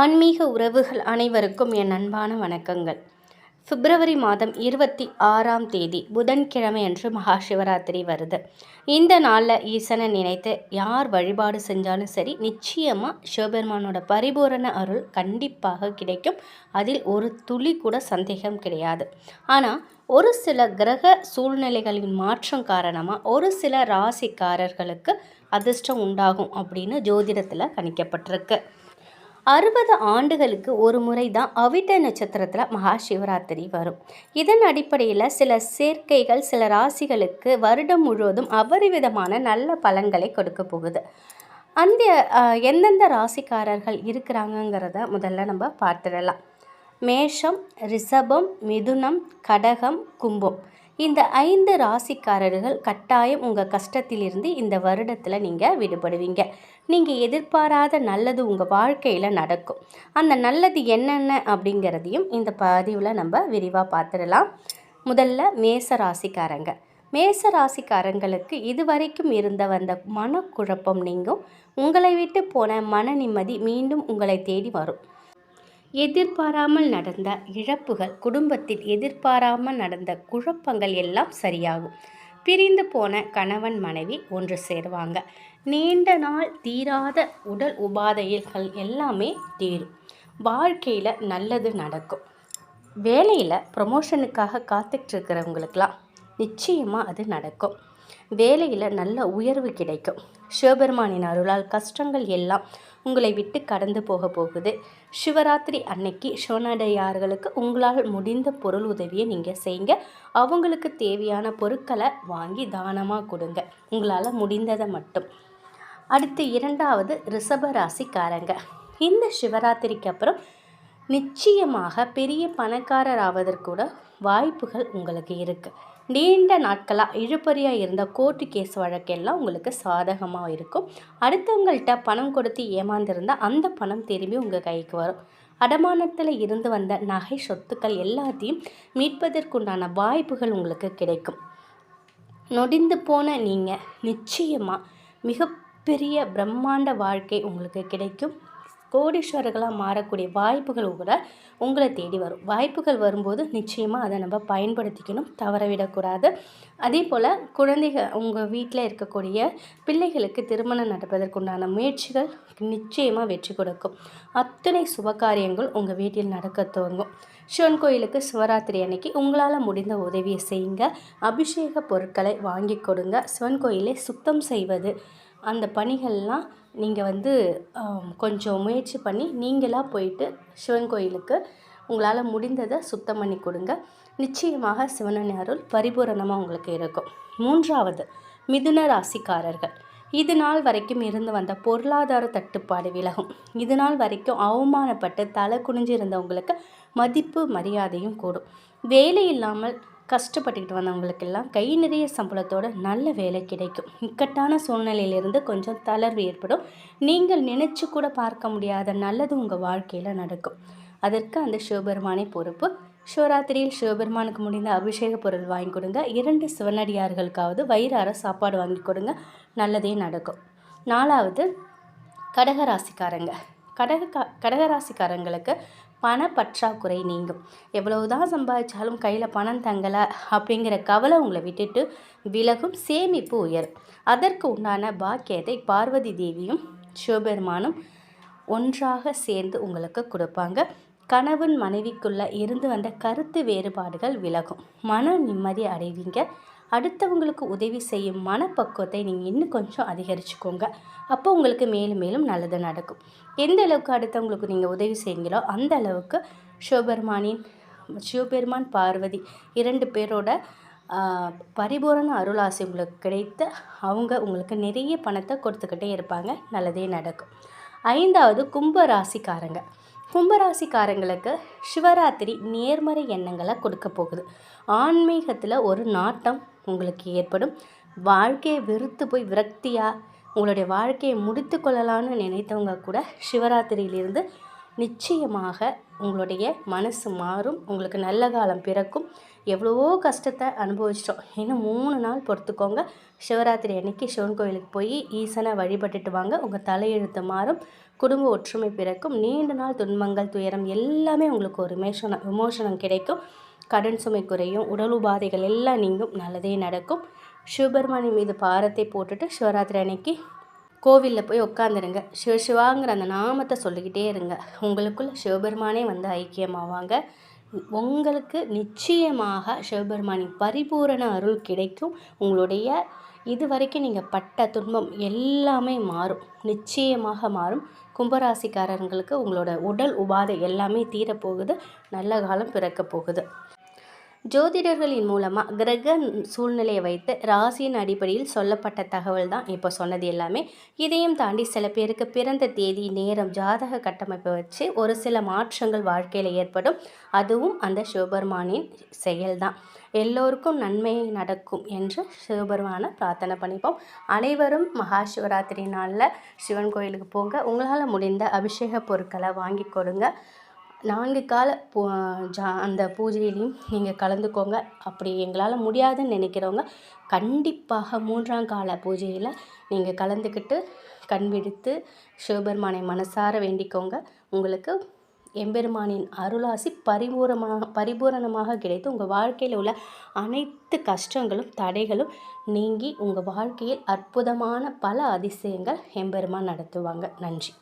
ஆன்மீக உறவுகள் அனைவருக்கும் என் அன்பான வணக்கங்கள். பிப்ரவரி மாதம் இருபத்தி ஆறாம் தேதி புதன்கிழமை அன்று மகா சிவராத்திரி வருது. இந்த நாளில் ஈசனை நினைத்து யார் வழிபாடு செஞ்சாலும் சரி நிச்சயமாக சிவபெருமானோட பரிபூரண அருள் கண்டிப்பாக கிடைக்கும். அதில் ஒரு துளி கூட சந்தேகம் கிடையாது. ஆனால் ஒரு சில கிரக சூழ்நிலைகளின் மாற்றம் காரணமாக ஒரு சில ராசிக்காரர்களுக்கு அதிர்ஷ்டம் உண்டாகும் அப்படின்னு ஜோதிடத்தில் கணிக்கப்பட்டிருக்கு. அறுபது ஆண்டுகளுக்கு ஒரு முறை தான் அவிட்ட நட்சத்திரத்தில் மகா சிவராத்திரி வரும். இதன் அடிப்படையில் சில சேர்க்கைகள் சில ராசிகளுக்கு வருடம் முழுவதும் அபரிவிதமான நல்ல பலன்களை கொடுக்க போகுது. அந்த எந்தெந்த ராசிக்காரர்கள் இருக்கிறாங்கங்கிறத முதல்ல நம்ம பார்த்துடலாம். மேஷம் ரிஷபம் மிதுனம் கடகம் கும்பம். இந்த ஐந்து ராசிக்காரர்கள் கட்டாயம் உங்கள் கஷ்டத்திலிருந்து இந்த வருடத்தில் நீங்கள் விடுபடுவீங்க. நீங்கள் எதிர்பாராத நல்லது உங்கள் வாழ்க்கையில் நடக்கும். அந்த நல்லது என்னென்ன அப்படிங்கிறதையும் இந்த பதிவில் நம்ம விரிவாக பார்த்துடலாம் முதல்ல மேச ராசிக்காரங்க. மேச ராசிக்காரங்களுக்கு இதுவரைக்கும் இருந்த வந்த மனக்குழப்பம் நீங்கும். உங்களை விட்டு போன மன நிம்மதி மீண்டும் உங்களை தேடி வரும். எதிர்பாராமல் நடந்த இழப்புகள் குடும்பத்தில் எதிர்பாராமல் நடந்த குழப்பங்கள் எல்லாம் சரியாகும். பிரிந்து போன கணவன் மனைவி ஒன்று சேருவாங்க. நீண்ட நாள் தீராத உடல் உபாதைகள் எல்லாமே தீரும். வாழ்க்கையில் நல்லது நடக்கும். வேலையில் ப்ரமோஷனுக்காக காத்துட்டு இருக்கிறவங்களுக்கெல்லாம் நிச்சயமாக அது நடக்கும். வேலையில் நல்ல உயர்வு கிடைக்கும். சிவபெருமானின் அருளால் கஷ்டங்கள் எல்லாம் உங்களை விட்டு கடந்து போக போகுது. சிவராத்திரி அன்னைக்கு சிவனடையார்களுக்கு உங்களால் முடிந்த பொருள் உதவியை நீங்கள் செய்யுங்க. அவங்களுக்கு தேவையான பொருட்களை வாங்கி தானமாக கொடுங்க. உங்களால் முடிந்ததை மட்டும். அடுத்து இரண்டாவது ரிஷப ராசிக்காரங்க இந்த சிவராத்திரிக்கு அப்புறம் நிச்சயமாக பெரிய பணக்காரர் ஆவதற்கூட வாய்ப்புகள் உங்களுக்கு இருக்குது நீண்ட நாட்களாக இழுபறியாக இருந்த கோர்ட்டு கேஸ் வழக்கெல்லாம் உங்களுக்கு சாதகமாக இருக்கும். அடுத்தவங்கள்ட்ட பணம் கொடுத்து ஏமாந்துருந்தால் அந்த பணம் திரும்பி உங்கள் கைக்கு வரும். அடமானத்தில் இருந்து வந்த நகை சொத்துக்கள் எல்லாத்தையும் மீட்பதற்குண்டான வாய்ப்புகள் உங்களுக்கு கிடைக்கும். நொடிந்து போன நீங்கள் நிச்சயமாக மிகப்பெரிய பிரம்மாண்ட வாழ்க்கை உங்களுக்கு கிடைக்கும். கோடீஸ்வரர்களாக மாறக்கூடிய வாய்ப்புகள் கூட உங்களை தேடி வரும். வாய்ப்புகள் வரும்போது நிச்சயமாக அதை நம்ம பயன்படுத்திக்கணும் தவறவிடக்கூடாது. அதே போல் குழந்தைகள் உங்கள் வீட்டில் இருக்கக்கூடிய பிள்ளைகளுக்கு திருமணம் நடப்பதற்குண்டான முயற்சிகள் நிச்சயமாக வெற்றி கொடுக்கும். அத்தனை சுபகாரியங்கள் உங்கள் வீட்டில் நடக்க துவங்கும். சிவன் கோயிலுக்கு சிவராத்திரி அன்னைக்கு உங்களால் முடிந்த உதவியை செய்யுங்க. அபிஷேக பொருட்களை வாங்கி கொடுங்க. சிவன் கோயிலை சுத்தம் செய்வது அந்த பணிகள்லாம் நீங்கள் வந்து கொஞ்சம் முயற்சி பண்ணி நீங்களாக போயிட்டு சிவன் கோயிலுக்கு உங்களால் முடிந்ததை சுத்தம் பண்ணி கொடுங்க. நிச்சயமாக சிவனன் அருள் பரிபூரணமாக உங்களுக்கு இருக்கும். மூன்றாவது மிதுன ராசிக்காரர்கள். இது நாள் வரைக்கும் இருந்து வந்த பொருளாதார தட்டுப்பாடு விலகும். இது நாள் வரைக்கும் அவமானப்பட்டு தலை குனிஞ்சு இருந்தவங்களுக்கு மதிப்பு மரியாதையும் கூடும். வேலை இல்லாமல் கஷ்டப்பட்டுக்கிட்டு வந்தவங்களுக்கெல்லாம் கை நிறைய சம்பளத்தோட நல்ல வேலை கிடைக்கும். இக்கட்டான சூழ்நிலையிலிருந்து கொஞ்சம் தளர்வு ஏற்படும். நீங்கள் நினைச்சு கூட பார்க்க முடியாத நல்லது உங்கள் வாழ்க்கையில் நடக்கும். அதற்கு அந்த சிவபெருமானை பொறுப்பு. சிவராத்திரியில் சிவபெருமானுக்கு முடிந்த அபிஷேக பொருள் வாங்கி கொடுங்க. இரண்டு சிவனடியார்களுக்காவது வயிறார சாப்பாடு வாங்கி கொடுங்க. நல்லதே நடக்கும். நாலாவது கடகராசிக்காரங்க. கடக கடகராசிக்காரங்களுக்கு பண பற்றாக்குறை நீங்கும். எவ்வளவுதான் சம்பாதிச்சாலும் கையில் பணம் தங்கலை அப்படிங்கிற கவலை உங்களை விட்டுட்டு விலகும் சேமிப்பு உயரும். அதற்கு உண்டான பாக்கியத்தை பார்வதி தேவியும் சிவபெருமானும் ஒன்றாக சேர்ந்து உங்களுக்கு கொடுப்பாங்க. கணவன் மனைவிக்குள்ளே இருந்து வந்த கருத்து வேறுபாடுகள் விலகும். மன நிம்மதி அடைவீங்க. அடுத்தவங்களுக்கு உதவி செய்யும் மனப்பக்குவத்தை நீங்கள் இன்னும் கொஞ்சம் அதிகரிச்சுக்கோங்க. அப்போ உங்களுக்கு மேலும் மேலும் நல்லது நடக்கும். எந்த அளவுக்கு அடுத்தவங்களுக்கு நீங்கள் உதவி செய்யுங்களோ அந்த அளவுக்கு சிவபெருமானின் சிவபெருமான் பார்வதி இரண்டு பேரோட பரிபூரண அருளாசி உங்களுக்கு கிடைத்து அவங்க உங்களுக்கு நிறைய பணத்தை கொடுத்துக்கிட்டே இருப்பாங்க. நல்லதே நடக்கும். ஐந்தாவது கும்ப ராசிக்காரங்க கும்பராசிக்காரங்களுக்கு சிவராத்திரி நேர்மறை எண்ணங்களை கொடுக்க போகுது. ஆன்மீகத்தில் ஒரு நாட்டம் உங்களுக்கு ஏற்படும். வாழ்க்கையை வெறுத்து போய் விரக்தியாக உங்களுடைய வாழ்க்கையை முடித்து கொள்ளலான்னு நினைத்தவங்க கூட சிவராத்திரியிலிருந்து நிச்சயமாக உங்களுடைய மனசு மாறும். உங்களுக்கு நல்ல காலம் பிறக்கும். எவ்வளவோ கஷ்டத்தை அனுபவிச்சிட்டோம். இன்னும் மூணு நாள் பொறுத்துக்கோங்க. சிவராத்திரி அன்னைக்கு சிவன் கோயிலுக்கு போய் ஈசனை வழிபட்டுட்டு வாங்க. உங்கள் தலையெழுத்து மாறும். குடும்ப ஒற்றுமை பிறக்கும். நீண்ட நாள் துன்பங்கள் துயரம் எல்லாமே உங்களுக்கு ஒரு விமோசனம் விமோசனம் கிடைக்கும். கடன் சுமை குறையும் உடல் உபாதைகள் எல்லாம் நீங்கும் நல்லதே நடக்கும். சிவபெருமானி மீது பாரத்தை போட்டுட்டு சிவராத்திரி அன்னைக்கு கோவிலில் போய் உட்காந்துருங்க சிவ சிவாங்கிற அந்த நாமத்தை சொல்லிக்கிட்டே இருங்க. உங்களுக்குள்ள சிவபெருமானே வந்து ஐக்கியமாவாங்க. உங்களுக்கு நிச்சயமாக சிவபெருமானின் பரிபூரண அருள் கிடைக்கும். உங்களுடைய இது வரைக்கும் நீங்கள் பட்ட துன்பம் எல்லாமே மாறும். நிச்சயமாக மாறும். கும்பராசிக்காரர்களுக்கு உங்களோட உடல் உபாதை எல்லாமே தீரப்போகுது. நல்ல காலம் பிறக்க போகுது. ஜோதிடர்களின் மூலமாக கிரக சூழ்நிலையை வைத்து ராசியின் அடிப்படையில் சொல்லப்பட்ட தகவல் தான் இப்போ சொன்னது எல்லாமே. இதையும் தாண்டி சில பேருக்கு பிறந்த தேதி நேரம் ஜாதக கட்டமைப்பை வச்சு ஒரு சில மாற்றங்கள் வாழ்க்கையில் ஏற்படும். அதுவும் அந்த சிவபெருமானின் செயல்தான் எல்லோருக்கும் நன்மை நடக்கும் என்று சிவபெருமானை பிரார்த்தனை பண்ணிப்போம். அனைவரும் மகா சிவராத்திரி நாளில் சிவன் கோயிலுக்கு போங்க. உங்களால் முடிந்த அபிஷேக பொருட்களை வாங்கி கொடுங்க. நான்கு கால பூ ஜா அந்த பூஜையிலையும் நீங்கள் கலந்துக்கோங்க. அப்படி எங்களால் முடியாதுன்னு நினைக்கிறவங்க கண்டிப்பாக மூன்றாம் கால பூஜையில் நீங்கள் கலந்துக்கிட்டு கண் விடுத்து சிவபெருமானை மனசார வேண்டிக்கோங்க. உங்களுக்கு எம்பெருமானின் அருளாசி பரிபூரமாக பரிபூரணமாக கிடைத்து உங்கள் வாழ்க்கையில் உள்ள அனைத்து கஷ்டங்களும் தடைகளும் நீங்கி உங்கள் வாழ்க்கையில் அற்புதமான பல அதிசயங்கள் எம்பெருமான் நடத்துவாங்க. நன்றி.